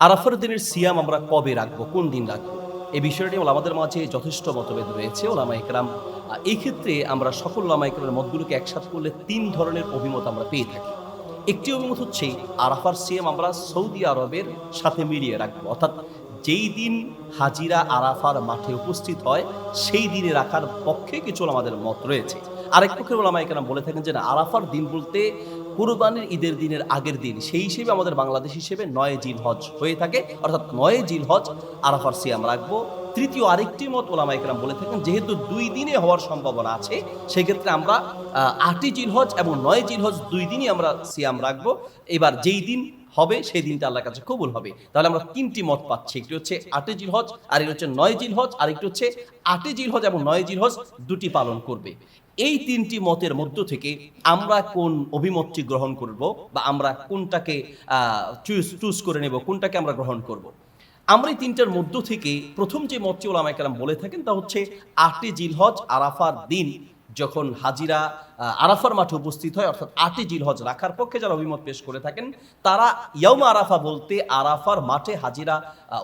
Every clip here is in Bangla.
আরাফার দিনের সিয়াম আমরা কবে রাখব? কোন দিন রাখব? এই বিষয়টি আমাদের মাঝে যথেষ্ট মতভেদ রয়েছে। ওলামা ইকরাম এই ক্ষেত্রে আমরা সকল ওলামা ইকরামের মতগুলোকে একসাথ করলে তিন ধরনের অভিমত আমরা পেয়ে থাকি। একটি অভিমত হচ্ছে, আরাফার সিয়াম আমরা সৌদি আরবের সাথে মিলিয়ে রাখব। অর্থাৎ যেই দিন হাজিরা আরাফার মাঠে উপস্থিত হয়, সেই দিনে রাখার পক্ষে কিছু আমাদের মত রয়েছে। আরেক পক্ষের ওলামা ইকরাম বলে থাকেন যে আরাফার দিন বলতে কুরবানির ঈদের দিনের আগের দিন, সেই হিসেবে আমাদের বাংলাদেশ হিসেবে নয় জিল হজ হয়ে থাকে। অর্থাৎ নয় জিল হজ আরাফার সিয়াম রাখব। তৃতীয় আরেকটি মত ওলামা ইকরাম বলে থাকেন, যেহেতু দুই দিনে হওয়ার সম্ভাবনা আছে, সেক্ষেত্রে আমরা আটই জিল হজ এবং নয় জিল হজ দুই দিনই আমরা সিয়াম রাখব। এবার যেই দিন হবে, সেই দিনটা আল্লাহর কাছে কবুল হবে। তাহলে আমরা তিনটি মত পাচ্ছি, একটি হচ্ছে আটে জিল হজ, আর একটি হচ্ছে নয় জিল হজ, আর একটি হচ্ছে আটে জিল হজ এবং নয় জিল হজ দুটি পালন করবে। এই তিনটি মতের মধ্য থেকে আমরা কোন অভিমতটি গ্রহণ করব বা আমরা কোনটাকে চুজ চুজ করে নেব, কোনটাকে আমরা গ্রহণ করব? আমরা এই তিনটার মধ্য থেকে প্রথম যে মতটি ওলামাইকালাম বলে থাকেন তা হচ্ছে আটে জিলহজ আরাফার দিন যখন হাজিরা আরাফার মাঠে উপস্থিত হয় অর্থাৎ আটে জিলহজ রাখার পক্ষে যারা অভিমত পেশ করে থাকেন তারা ইয়াউম আরাফা বলতে আরাফার মাঠে হাজিরা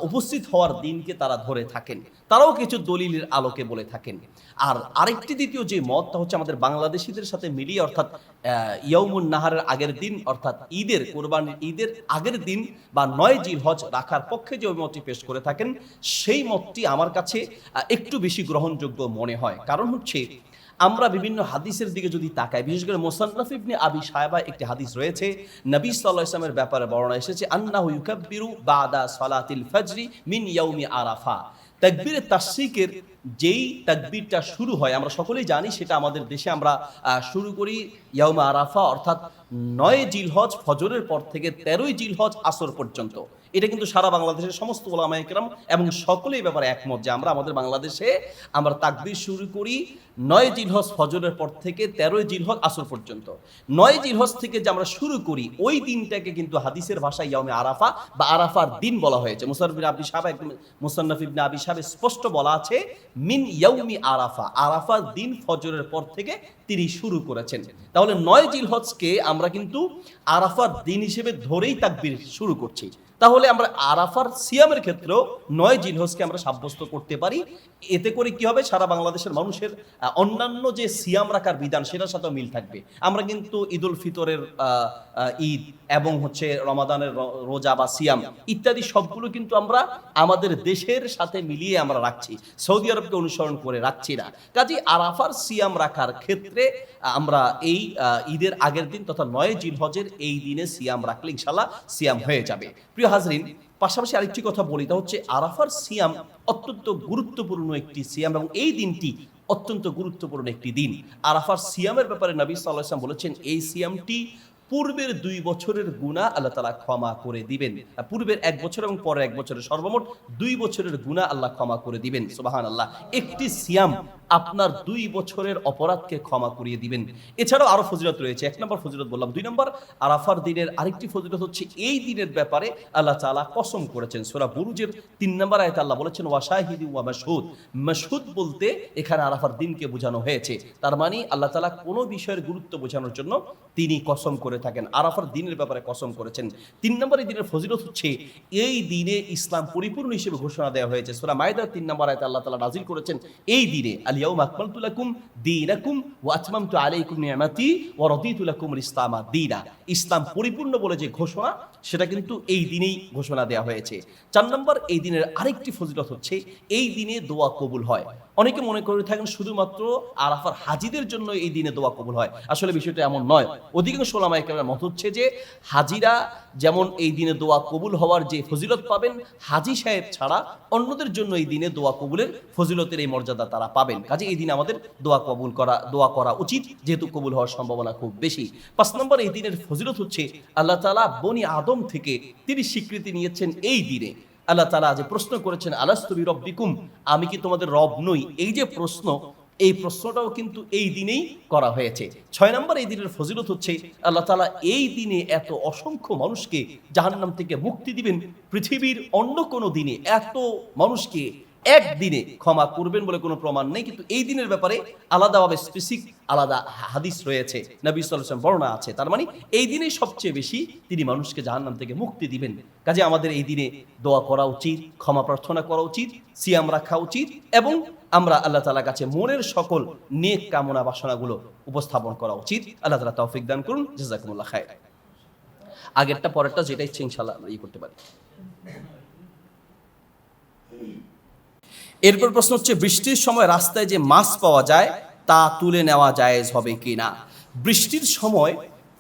উপস্থিত হওয়ার দিনকে তারা ধরে থাকেন। তারাও কিছু দলিলের আলোকে বলে থাকেন। আর আরেকটি দ্বিতীয় যে মত তা হচ্ছে আমাদের বাংলাদেশিদের সাথে মিলিয়ে অর্থাৎ আহ, ইয়াউমুন নাহারের আগের দিন অর্থাৎ ঈদের কোরবানির ঈদের আগের দিন বা নয় জিলহজ রাখার পক্ষে যে অভিমতটি পেশ করে থাকেন সেই মতটি আমার কাছে একটু বেশি গ্রহণযোগ্য মনে হয়। কারণ হচ্ছে আমরা বিভিন্ন হাদিসের দিকে যদি তাকাই, বিশেষ করে মোসান্নফ ইবনে আবি সাহেবা একটি হাদিস রয়েছে, নবী আলাইহি ইসলামের ব্যাপারে বর্ণনা এসেছে, আন্নাহু ইউকাব্বিরু বাদা সালাতিল ফজরি মিন ইয়াউমি আরাফা। তাকবীরে তাশরিকের যেই তাকবীরটা শুরু হয়, আমরা সকলেই জানি সেটা আমাদের দেশে আমরা শুরু করি ইয়াউমা আরাফা, অর্থাৎ নয় জিলহজ ফজরের পর থেকে তেরোই জিলহজ আসর পর্যন্ত। এটা কিন্তু সারা বাংলাদেশের সমস্ত ওলামা এবং সকলেই এই ব্যাপারে একমত যে আমরা আমাদের বাংলাদেশে আমরা তাকবীর শুরু করি নয় জিলহজ ফজরের পর থেকে তেরোই জিলহজ আসর পর্যন্ত। নয় জিলহজ থেকে যে আমরা শুরু করি, ওই দিনটাকে কিন্তু হাদিসের ভাষায় ইয়ামে আরাফা বা আরাফার দিন বলা হয়েছে। মুসারফিন আবি সাহেব একদম মুসান্নফ আবি সাহেব স্পষ্ট বলা আছে, মিন ইয়াউমি আরাফা আরাফার দিন ফজরের পর থেকে তিনি শুরু করেছেন। তাহলে নয় জিলহজকে আমরা কিন্তু আরাফার দিন হিসেবে ধরেই তাকবির শুরু করছি। তাহলে আমরা আরাফার সিয়ামের ক্ষেত্রেও নয় জিলহজকে আমরা সাব্যস্ত করতে পারি। এতে করে কি হবে? সারা বাংলাদেশের মানুষের অন্যান্য যে সিয়াম রাখার বিধান, সেটার সাথেও মিল থাকবে। আমরা কিন্তু ঈদ উল ফিতরের ঈদ এবং হচ্ছে রমাদানের রোজা বা সিয়াম ইত্যাদি সবগুলো কিন্তু আমরা আমাদের দেশের সাথে মিলিয়ে আমরা রাখছি। সৌদি আরবকে অনুসরণ করে রাখছি না। কাজে আরাফার সিয়াম রাখার ক্ষেত্রে আমরা এই ঈদের আগের দিন তথা নয় জিলহজের এই দিনে সিয়াম রাখলে ইনশাল্লাহ সিয়াম হয়ে যাবে। প্রিয় হাজরিন, পাশাপাশি আরেকটি কথা বলি, তা হচ্ছে আরাফার সিয়াম অত্যন্ত গুরুত্বপূর্ণ একটি সিয়াম এবং এই দিনটি অত্যন্ত গুরুত্বপূর্ণ একটি দিন। আরাফার সিয়ামের ব্যাপারে নবী সাল্লাহ বলেছেন, এই সিয়ামটি পূর্বের দুই বছরের গুণা আল্লাহ তালা ক্ষমা করে দিবেন। পূর্বের এক বছর এবং পরের এক বছরের সর্বমোট দুই বছরের গুণা আল্লাহ ক্ষমা করে দিবেন। সুবাহান আল্লাহ একটি সিয়াম আপনার দুই বছরের অপরাধকে ক্ষমা করিয়ে দিবেন। এছাড়াও আরও ফজিলত রয়েছে। এক নম্বর ফজিলত বললাম, দুই নম্বর আরাফার দিনের আরেকটি ফজিলত হচ্ছে এই দিনের ব্যাপারে আল্লাহ তাআলা কসম করেছেন। সূরা বুরুজের তিন নম্বর আয়াতে আল্লাহ বলেছেন, ওয়াশাহিদি ওয়া মাশহুদ। মাশহুদ বলতে এখানে আরাফার দিনকে বোঝানো হয়েছে। তার মানে আল্লাহ তালা কোনো বিষয়ের গুরুত্ব বোঝানোর জন্য তিনি কসম করে থাকেন। আরাফার দিনের ব্যাপারে কসম করেছেন। তিন নম্বর এই দিনের ফজিলত হচ্ছে এই দিনে ইসলাম পরিপূর্ণ হিসেবে ঘোষণা দেওয়া হয়েছে। সোরা মাইদার তিন নম্বর আয়াতে আল্লাহ তালা নাজিল করেছেন, এই দিনে ইসলাম পরিপূর্ণ বলে যে ঘোষণা, সেটা কিন্তু এই দিনেই ঘোষণা দেয়া হয়েছে। চার নম্বর, এই দিনের আরেকটি ফজিলত হচ্ছে, এই দিনে দোয়া কবুল হয়। অনেকে মনে করে থাকেন শুধুমাত্র আরাফার হাজিদের জন্য এই দিনে দোয়া কবুল হয়। আসলে বিষয়টা এমন নয়। অধিকাংশ ওলামায়ে মত হচ্ছে যে, হাজিরা যেমন এই দিনে দোয়া কবুল হওয়ার যে ফজিলত পাবেন, হাজি সাহেব ছাড়া অন্যদের জন্য এই দিনে দোয়া কবুলের ফজিলতের এই মর্যাদা তারা পাবেন। কাজে এই দিনে আমাদের দোয়া কবুল করা, দোয়া করা উচিত, যেহেতু কবুল হওয়ার সম্ভাবনা খুব বেশি। পাঁচ নম্বর এই দিনের ফজিলত হচ্ছে, আল্লাহ তালা বনি আদম থেকে তিনি স্বীকৃতি নিয়েছেন এই দিনে। আল্লাহ তালা যে প্রশ্ন করেছেন আলাস্তবি রব্বিকুম আমি কি তোমাদের রব নই? এই যে প্রশ্ন, এই প্রশ্নটাও কিন্তু এই দিনেই করা হয়েছে। ছয় নম্বর এই দিনের ফজিলত হচ্ছে, আল্লাহ তালা এই দিনে এত অসংখ্য মানুষকে জাহান্নাম থেকে মুক্তি দিবেন। পৃথিবীর অন্য কোনো দিনে এত মানুষকে একদিনে ক্ষমা করবেন বলে কোনো প্রমাণ নেই, কিন্তু এই দিনের ব্যাপারে আলাদাভাবে স্পেসিফিক আলাদা হাদিস রয়েছে। নবী সাল্লাম বর্ণনা আছে, তার মানে এই দিনে সবচেয়ে বেশি তিনি মানুষকে জাহান্নাম থেকে মুক্তি দিবেন। কাজে আমাদের এই দিনে দোয়া করা উচিত, ক্ষমা প্রার্থনা করা উচিত, সিয়াম রাখা উচিত এবং আমরা আল্লাহ তালার কাছে মনের সকল নেক কামনা বাসনাগুলো উপস্থাপন করা উচিত। আল্লাহ তালা তৌফিক দান করুন, জাজাকুমুল্লাহ খায় আগেরটা, পরেরটা যেটা ইচ্ছে ইনশাল্লাহ ইয়ে করতে পারি। এরপর প্রশ্ন হচ্ছে, বৃষ্টির সময় রাস্তায় যে মাছ পাওয়া যায়, তা তুলে নেওয়া জায়েজ হবে কি না বৃষ্টির সময়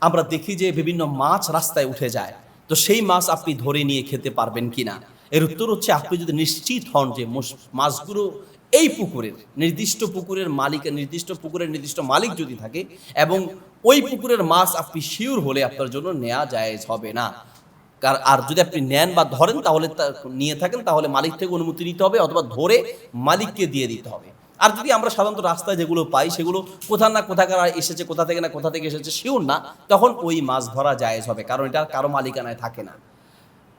আমরা দেখি যে বিভিন্ন মাছ রাস্তায় উঠে যায়। তো সেই মাছ আপনি ধরে নিয়ে খেতে পারবেন কি না এর উত্তর হচ্ছে, আপনি যদি নিশ্চিত হন যে মাছগুলো এই পুকুরের, নির্দিষ্ট পুকুরের মালিকের নির্দিষ্ট পুকুরের নির্দিষ্ট মালিক যদি থাকে এবং ওই পুকুরের মাছ আপনি শিওর হলে আপনার জন্য নেওয়া জায়েজ হবে না। আর যদি আপনি নেন বা ধরেন তাহলে নিয়ে থাকেন, তাহলে মালিক থেকে অনুমতি নিতে হবে অথবা ধরে মালিককে দিয়ে দিতে হবে। আর যদি আমরা সাধারণত রাস্তায় যেগুলো পাই, সেগুলো কোথা না কোথাকার এসেছে, কোথা থেকে না কোথা থেকে এসেছে, শিওর না, তখন ওই মাছ ধরা জায়েজ হবে, কারণ এটা কারও মালিকানায় থাকে না।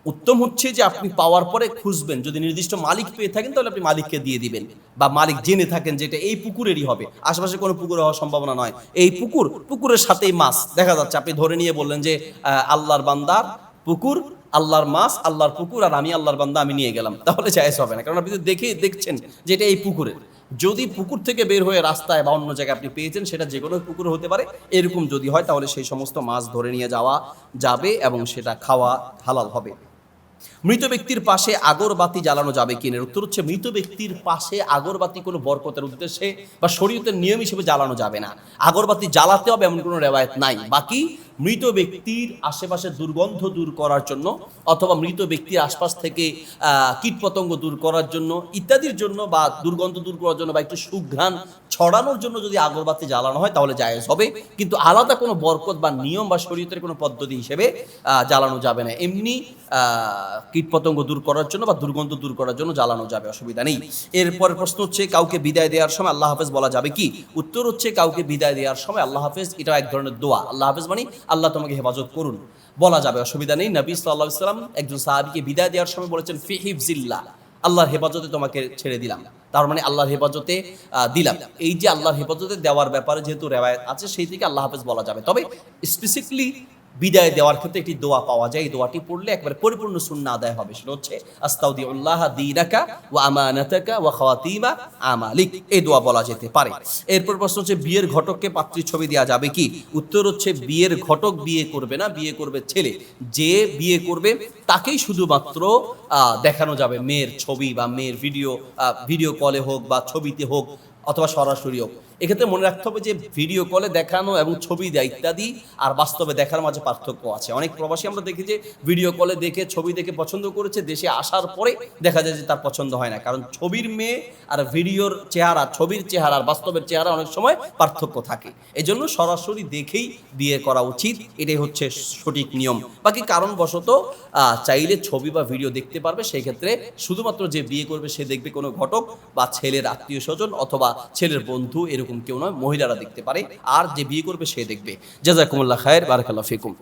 উত্তম হচ্ছে যে আপনি পাওয়ার পরে খুঁজবেন, যদি নির্দিষ্ট মালিক পেয়ে থাকেন, তাহলে আপনি মালিককে দিয়ে দিবেন। বা মালিক জেনে থাকেন যে এটা এই পুকুরেরই হবে, আশেপাশে কোনো পুকুর হওয়ার সম্ভাবনা নয়। এই পুকুর, পুকুরের সাথেই মাছ, দেখা যাচ্ছে, আপনি ধরে নিয়ে বললেন যে আল্লাহর বান্দার পুকুর, আল্লাহর মাছ, আল্লাহর পুকুর আর আমি আল্লাহর বান্দা, আমি নিয়ে গেলাম। তাহলে জায়েজ হবে না। কারণ আপনি দেখে দেখছেন যে এটা এই পুকুরের। যদি পুকুর থেকে বের হয়ে রাস্তায় বা অন্য জায়গায় আপনি পেয়েছেন, সেটা যে কোনো পুকুর হতে পারে। এরকম যদি হয়, তাহলে সেই সমস্ত মাছ ধরে নিয়ে যাওয়া যাবে এবং সেটা খাওয়া হালাল হবে। মৃত ব্যক্তির পাশে আগরবাতি জ্বালানো যাবে কিনা উত্তর হচ্ছে, মৃত ব্যক্তির পাশে আগরবাতি কোনো বরকতের উদ্দেশ্যে বা শরীয়তের নিয়ম হিসেবে জ্বালানো যাবে না। আগরবাতি জ্বালাতে হবে এমন কোনো রেওয়ায়ত নাই। বাকি মৃত ব্যক্তির আশেপাশে দুর্গন্ধ দূর করার জন্য অথবা মৃত ব্যক্তির আশপাশ থেকে কীটপতঙ্গ দূর করার জন্য ইত্যাদির জন্য বা দুর্গন্ধ দূর করার জন্য বা একটু সুঘ্রাণ ছড়ানোর জন্য যদি আগরবাতি জ্বালানো হয় তাহলে জায়েজ হবে। কিন্তু আলাদা কোনো বরকত বা নিয়ম বা শরীয়তের কোনো পদ্ধতি হিসেবে জ্বালানো যাবে না। এমনি কীটপতঙ্গ দূর করার জন্য বা দুর্গন্ধ দূর করার জন্য জ্বালানো যাবে, অসুবিধা নেই। এরপরের প্রশ্ন হচ্ছে, কাউকে বিদায় দেওয়ার সময় আল্লাহ হাফেজ বলা যাবে কি? উত্তর হচ্ছে, কাউকে বিদায় দেওয়ার সময় আল্লাহ হাফেজ, এটা এক ধরনের দোয়া। আল্লাহ হাফেজ মানে আল্লাহ তোমাকে হেফাজত করুন। বলা যাবে, অসুবিধা নেই। নবী সাল্লাহ সাল্লাম একজন সাহাবিকে বিদায় দেওয়ার সময় বলেছেন, ফিহিফজিল্লা আল্লাহর হেফাজতে তোমাকে ছেড়ে দিলাম। তার মানে আল্লাহর হেফাজতে দিলাম। এই যে আল্লাহর হেফাজতে দেওয়ার ব্যাপারে যেহেতু রেওয়ায়ত আছে, সেই থেকে আল্লাহ হাফেজ বলা যাবে। তবে স্পেসিফিকলি বিদায় দেওয়ার ক্ষেত্রে একটি দোয়া পাওয়া যায়। এই দোয়াটি পড়লে একবারে পরিপূর্ণ শূন্য আদায় হবে। সেটা হচ্ছে, আস্তাউদিউল্লাহ দীনাকা ওয়া আমানাতাকা ওয়া খাওয়াতিমা আমালিক। এই দোয়া বলা যেতে পারে। এরপর প্রশ্ন হচ্ছে, বিয়ের ঘটককে পাত্রীর ছবি দেওয়া যাবে কি? উত্তর হচ্ছে, বিয়ের ঘটক বিয়ে করবে না, বিয়ে করবে ছেলে। যে বিয়ে করবে, তাকেই শুধুমাত্র দেখানো যাবে। মেয়ের ছবি বা মেয়ের ভিডিও ভিডিও কলে হোক বা ছবিতে হোক অথবা সরাসরি হোক এক্ষেত্রে মনে রাখতে হবে যে ভিডিও কলে দেখানো এবং ছবি দেয় ইত্যাদি আর বাস্তবে দেখার মাঝে পার্থক্য আছে। অনেক প্রবাসী আমরা দেখি যে ভিডিও কলে দেখে, ছবি দেখে পছন্দ করেছে, দেশে আসার পরে দেখা যায় যে তার পছন্দ হয় না। কারণ ছবির মেয়ে আর ভিডিওর চেহারা, ছবির চেহারা আর বাস্তবের চেহারা অনেক সময় পার্থক্য থাকে। এই জন্য সরাসরি দেখেই বিয়ে করা উচিত। এটাই হচ্ছে সঠিক নিয়ম। বাকি কারণবশত চাইলে ছবি বা ভিডিও দেখতে পারবে। সেই ক্ষেত্রে শুধুমাত্র যে বিয়ে করবে সে দেখবে কোনো ঘটক বা ছেলের আত্মীয় স্বজন অথবা ছেলের বন্ধু এরকম কেউ নয়, মহিলারা দেখতে পারে। আর যে বিয়ে করবে সে দেখবে। জাজাকুমুল্লাহ খায়ের, বারাকাল্লাহ ফিকুম।